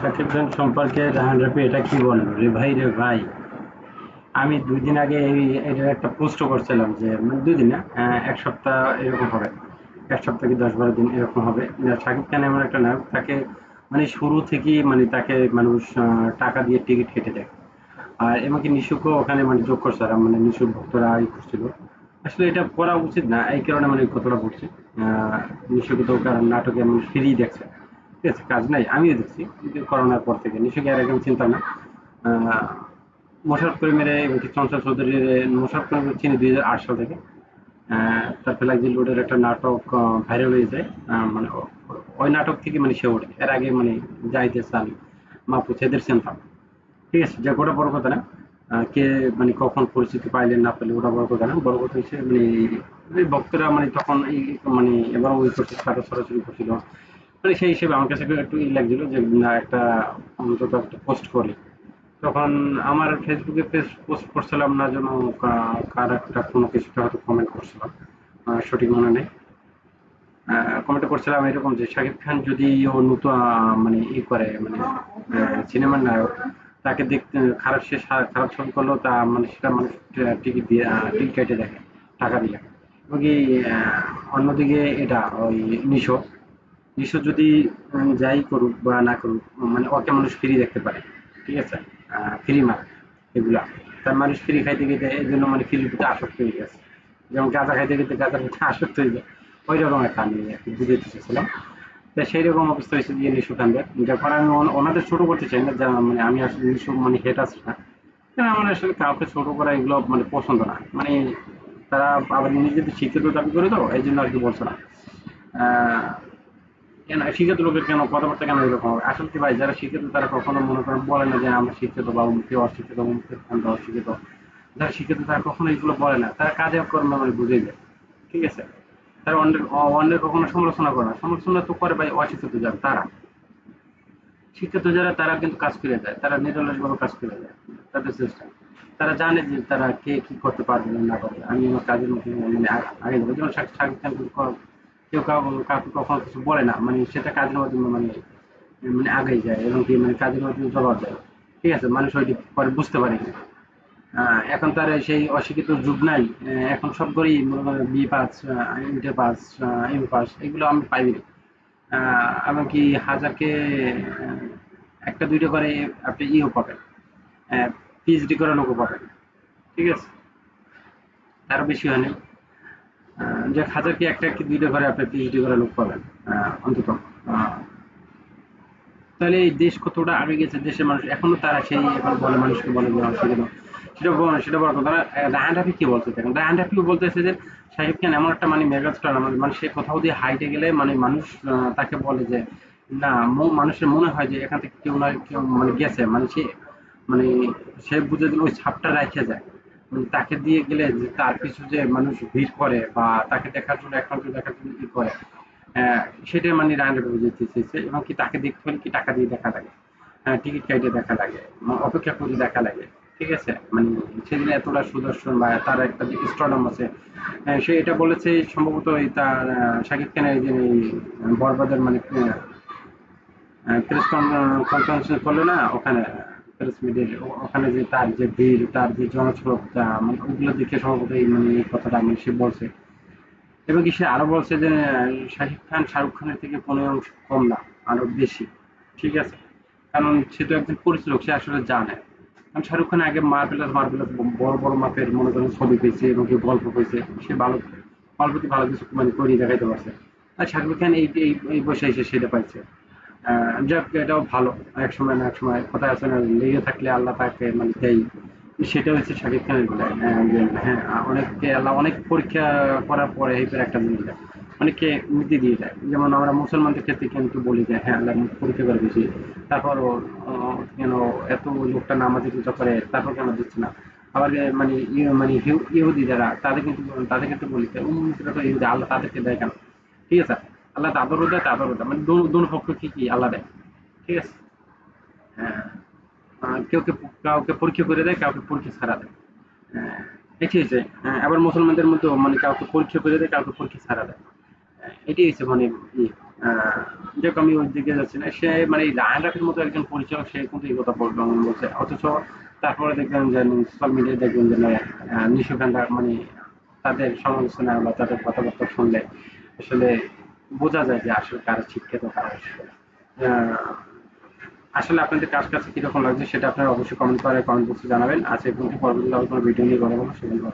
শাকিব খান সম্পর্কে জাহান রাফি এটা কি বলেন রে ভাই রে ভাই। আমি দুই দিন আগে এই এটার একটা পোস্ট করছিলাম যে মানে দুই দিন না এক সপ্তাহ এরকম হবে। এক সপ্তাহ কি দশ বারো দিন এরকম হবে। না, শাকিব খান এমন একটা নায়ক তাকে মানে শুরু থেকেই মানে তাকে মানুষ টাকা দিয়ে টিকিট কেটে দেয়। আর এমনকি নিশুকও ওখানে মানে যোগ করছে মানে নিশুক ভক্তরা ই করছিল। আসলে এটা করা উচিত না এই কারণে মানে বলছি। আহ, নিশুকে তো কারণ নাটকে মানুষ ফ্রি দেখছে ঠিক আছে, কাজ নাই, আমিও দেখছি করোনার পর থেকে নিশুকে আর চিন্তা না। মোশারফ করিমের চঞ্চল চৌধুরীর মোশারফ করিমের চিনি দুই হাজার আট সাল থেকে। তার ফেলাজি রোডের একটা নাটক ভাইরাল হয়ে যায় মানে ওই নাটক থেকে মানে সে ওঠে। এর আগে মানে যাইতে চান মাপুচ এদের চিনতাম ঠিক আছে যে ওটা বড় কথা না। কে মানে কখন পরিচিতি পাইলেন না পেলেন ওটা বড় কথা না। বড় কথা হচ্ছে মানে ভক্তরা মানে তখন এই মানে এবার ওই করছে সারা সরাসরি করছিল। মানে সেই হিসেবে আমার কাছে একটু ই লাগছিল যে, না, একটা অন্তত একটা পোস্ট করি তখন আমার ফেসবুকে পেজ পোস্ট করছিলাম না যেন কার একটা কোনো কিছুটা হয়তো কমেন্ট করছিলাম সঠিক মনে নেই। কমেন্ট করছিলাম এরকম যে, শাকিব খান যদি ও নতুন মানে ই করে মানে সিনেমার নায়ক, তাকে দেখতে, খারাপ সে খারাপ ছবি করলেও তা মানে সেটা মানুষ টিকিট দিয়ে টিকিট কেটে দেখে টাকা দিয়ে। এবং অন্যদিকে এটা, ওই নিশো নিশো যদি যাই করুক বা না করুক মানে ওকে মানুষ ফ্রি দেখতে পারে, ঠিক আছে? ফ্রি মার এগুলা। তার মানুষ ফ্রি খাইতে গেতে এই জন্য মানে ফ্রির প্রতি আসক্ত হয়ে গেছে। যেমন গাঁজা খাইতে গেতে গাঁজার প্রতি আসক্ত হয়ে যায়। ওই রকম একটা আমি বুঝাইতে চেয়েছিলাম তো সেই রকম অবস্থা হয়েছে যে নিশু খানদের। যখন আমি ওনাদের ছোট করতে চাই না, যা মানে আমি আসলে নিশু মানে হেট আসছে না। কেন আমার আসলে কাউকে ছোট করা এগুলো মানে পছন্দ না। মানে তারা আবার নিজেদের শিক্ষিত দাবি করে তো, এই জন্য আর কি বলছে না। কেন? শিক্ষিত লোকের কেন? কথাবার্তা কেন এরকম হবে? আসলে কি ভাই? যারা শিক্ষিত, তারা কখনো মনে করেন বলে না যে আমরা শিক্ষিত বা মুখে অশিক্ষিত মুখে অশিক্ষিত। যারা শিক্ষিত, তারা কখনো এগুলো বলে না। তারা কাজে কর্মে মানে বুঝে যায়। ঠিক আছে? তারা অন্যের অন্যের কখনো সমালোচনা করে না। সমালোচনা তো করে ভাই অশিক্ষিত যারা, তারা। শিক্ষিত যারা, তারা কিন্তু কাজ করে যায় তারা নিরলসভাবে কাজ করে যায় তাদের চেষ্টা। তারা জানে যে তারা কে কি করতে পারবে না পারবে আমি আমার কাজের মধ্যে মানে আগে যাব। যেমন শাক- শাকিব খান কেউ কাউ, কাউকে কখনো কিছু বলে না। মানে সেটা কাজের মাধ্যমে মানে মানে আগে যায় এবং কি মানে কাজের মাধ্যমে জবাব দেয়। ঠিক আছে? মানুষ ওইটি পরে বুঝতে পারে না। এখন তার সেই অশিক্ষিত যুগ নাই। এখন সব করেই মনে করেন B pass inter pass M pass, এগুলো আমি পাইনি। এমনকি হাজারকে একটা দুইটা করে আপনি ইও পাবেন। পিএইচডি করা লোকও পাবেন। ঠিক আছে? তারও বেশি হয়নি যে হাজারকে একটা কি দুইটা করে আপনি পিএইচডি করা লোক পাবেন অন্তত। তাহলে এই দেশ কতটা আগে গেছে, দেশের মানুষ এখনও তারা সেই এখন বলে, মানুষকে বলে যে অসুবিধা সেটা সেটা বড় কথা। না রায়হান রাফি কি বলতে দেখেন রায়হান রাফিও বলতেছে যে, সাহেব খান এমন একটা মানে মেগা স্টার মানে সে কোথাও দিয়ে হাইটে গেলে মানে মানুষ তাকে বলে যে, না মানুষের মনে হয় যে এখান থেকে কেউ না কেউ মানে গেছে। মানে সে মানে সে বুঝে দিল ওই ছাপটা রাখে যায়। তাকে দিয়ে গেলে তার পিছু যে মানুষ ভিড় করে বা তাকে দেখার জন্য একান্ত দেখার জন্য কি করে আহ, সেটাই মানে রায়হান রাফি বুঝাইতে চেয়েছে এবং কি তাকে দেখতে হলে কি টাকা দিয়ে দেখা লাগে টিকিট কাইটে দেখা লাগে অপেক্ষা করে দেখা লাগে ঠিক আছে? মানে সেদিন এতটা সুদর্শন বা তার একটা যে স্ট্রডম আছে সে এটা বলেছে সম্ভবত এই তার শাকিব খানের যে বরবাদের মানে প্রেস কনফারেন্স করল না ওখানে প্রেস মিডিয়ার ওখানে যে তার যে ভিড়, তার যে জনস্রোতটা মানে ওগুলো দেখে সম্ভবত এই মানে এই কথাটা মানে সে বলছে। এবং সে আরও বলছে যে, শাকিব খান শাহরুখ খানের থেকে পনেরো অংশ কম না, আরও বেশি, ঠিক আছে? কারণ সে তো একজন পরিচালক, সে আসলে জানে। কারণ শাহরুখ খান আগে মার্বেলাস মার্বেলাস বড় বড় মাপের মনে করেন ছবি পেয়েছে এবং কি গল্প পেয়েছে। সে ভালো, গল্পটি ভালো কিছু মানে করে দেখাইতে পারছে। আর শাহরুখ খান এই এই বসে এসে সেটা পাইছে। যাক, এটাও ভালো। এক সময় না এক সময় কথা আছে না, লেগে থাকলে আল্লাহ তাকে মানে দেয়। সেটা হচ্ছে শাকিব খানের হ্যাঁ অনেককে আল্লাহ অনেক পরীক্ষা করার পরে এই একটা জিনিস দেয়। অনেককে মুক্তি দিয়ে দেয়। যেমন আমরা মুসলমানদের ক্ষেত্রে কিন্তু বলি যে হ্যাঁ আল্লাহ পরীক্ষা করে বেশি তারপর কেন এত লোকটা নামাজে পূজা করে, তারপর কেন দিচ্ছে না? আবার মানে ইয়ে- মানে ইহুদি যারা, তাদের কিন্তু তাদের ক্ষেত্রে বলি উম্মুকরা তো ইহুদি, আল্লাহ তাদেরকে দেয় কেন? ঠিক আছে? আল্লাহ তাদেরও দেয় তাদেরও দেয় মানে দোনো পক্ষ কি কি আল্লাহ দেয়। ঠিক আছে? হ্যাঁ। কেউ কেউ কাউকে পরীক্ষা করে দেয় কাউকে পরীক্ষা ছাড়া দেয়। আহ, এটি আহ, আবার মুসলমানদের মধ্যে মানে কাউকে পরীক্ষা করে দেয় কাউকে পরীক্ষা ছাড়া দেয়। এটি হচ্ছে মানে আহ, আমি ওই দিকে যাচ্ছি না। সে মানে এই রায়ন রাফির মতো একজন পরিচালক সে কিন্তু এই কথা বলবে বলছে। অথচ তারপরে দেখবেন যে সোশ্যাল মিডিয়ায় দেখবেন যে আহ, নিশিকান্ত মানে তাদের সমালোচনা বা তাদের কথাবার্তা শুনলে আসলে বোঝা যায় যে আসলে কারা শিক্ষিত কারা। আসলে আপনাদের কাজ কাছে কীরকম লাগছে সেটা আপনারা অবশ্যই কমেন্ট করে কমেন্ট বক্সে জানাবেন আজকে এবং পরবর্তী কোনো ভিডিও নিয়ে কথা বলব সেগুলো।